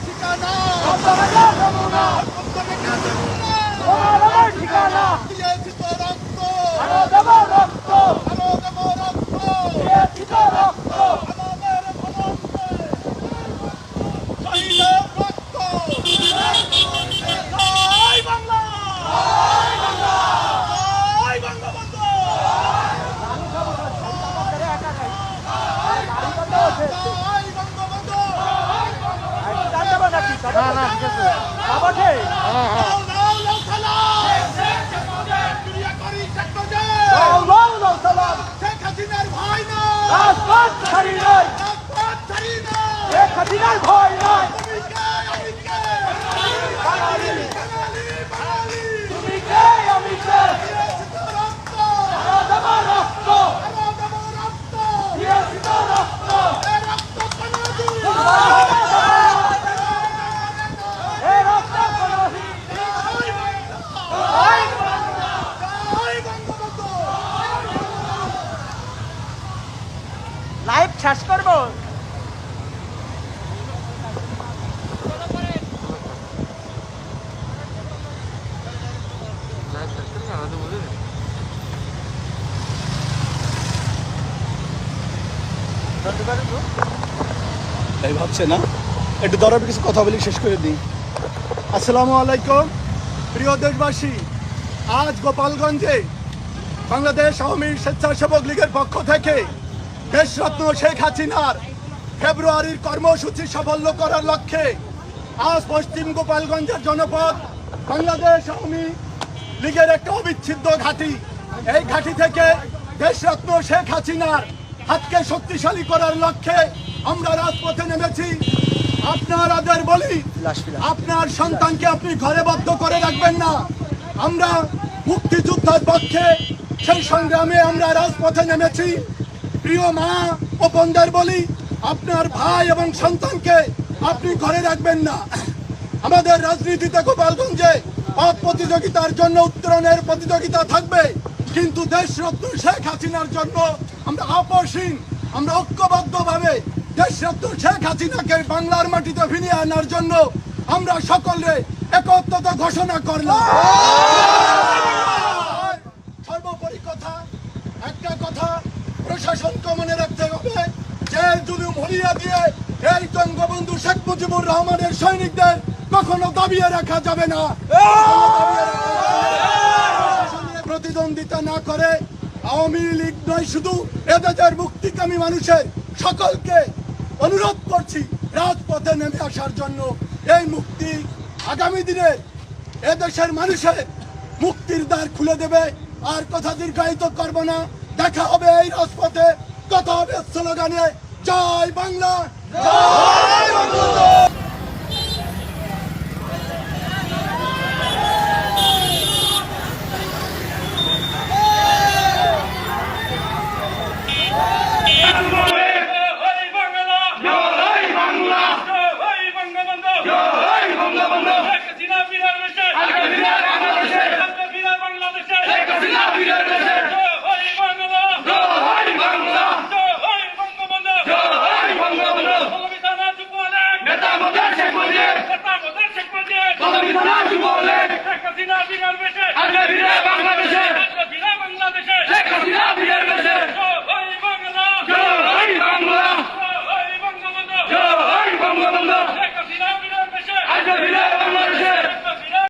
ঠিকানা আপনারা নমুনা তোমাকে কাছে তোমার আমার ঠিকানা দিয়েছি তো রক্ত আরও দেব রক্ত আরও দেব রক্ত দিয়েছি তো রক্ত আমাদের ভবনকে শহীদের রক্ত জয় বাংলা জয় বাংলা জয় বঙ্গবন্ধু জয় বঙ্গবন্ধু না না ঠিক আছে। হ্যাঁ হ্যাঁ। লাইভ শেষ করব। তাই ভাবছে না? একটু দরবে কিছু কথা বলি, শেষ করে দিই। আসসালামু আলাইকুম, প্রিয় দেশবাসী। আজ গোপালগঞ্জে বাংলাদেশ আওয়ামী স্বেচ্ছাসেবক লীগের পক্ষ থেকে দেশরত্ন শেখ হাসিনার ফেব্রুয়ারির কর্মসূচি সাফল্য করার লক্ষ্যে আজ পশ্চিম গোপালগঞ্জের জনপদ বাংলাদেশ আওয়ামী লীগের একটা অবিচ্ছেদ্য ঘাঁটি। এই ঘাঁটি থেকে দেশরত্ন শেখ হাসিনার হাতকে শক্তিশালী করার লক্ষ্যে আমরা রাজপথে নেমেছি। আপনার আপনারাদের বলি, আপনার সন্তানকে আপনি ঘরে বদ্ধ করে রাখবেন না। আমরা মুক্তিযুদ্ধের পক্ষে সেই সংগ্রামে আমরা রাজপথে নেমেছি। প্রিয় মা ও বোনদের বলি, আপনার ভাই এবং সন্তানকে আপনি ঘরে রাখবেন না। আমাদের রাজনীতিতে গোপালগঞ্জে পথ প্রতিযোগিতার জন্য উত্তরণের প্রতিযোগিতা থাকবে, কিন্তু দেশ দেশরত্ন শেখ হাসিনার জন্য আমরা আপসীন আমরা ঐক্যবদ্ধভাবে দেশরত্ন শেখ হাসিনাকে বাংলার মাটিতে ফিরিয়ে আনার জন্য আমরা সকলে একত্রতা ঘোষণা করলাম। সর্বোপরি কথা, একটা কথা প্রশাসনকে মনে রাখতে হবে, যে জুলুম হলিয়া দিয়ে এই বঙ্গবন্ধু শেখ মুজিবুর রহমানের সৈনিকদের কখনো দাবিয়ে রাখা যাবে না। প্রতিদ্বন্দ্বিতা না করে আওয়ামী লীগ নয়, শুধু এদেশের মুক্তিকামী মানুষের সকলকে অনুরোধ করছি রাজপথে নেমে আসার জন্য। এই মুক্তি আগামী দিনে এদেশের মানুষের মুক্তির দ্বার খুলে দেবে, আর কথা দীর্ঘায়িত করব না। দেখা হবে এই রাজপথে। কথা হবে স্লোগানে জয় বাংলা। জয়